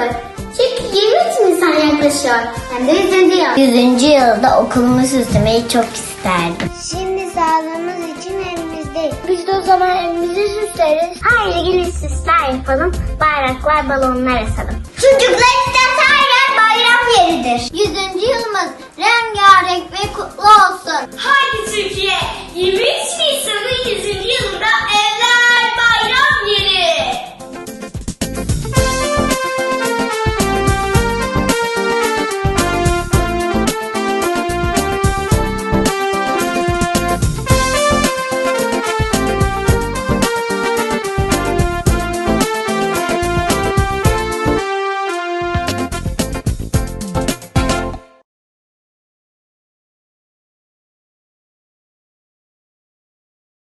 kıpır. Çünkü 23 Nisan yaklaşıyor. Hem de 100. yıl. 100. yılda okulumu süslemeyi çok isterdim. Şimdi sağlığımız için evimizdeyiz. Biz de o zaman evimizi süsleriz. Haydi gelin süsler yapalım. Bayraklar, balonlar asalım. Çocuklar için her yer bayram yeridir. 100. yılımız rengarenk ve kutlu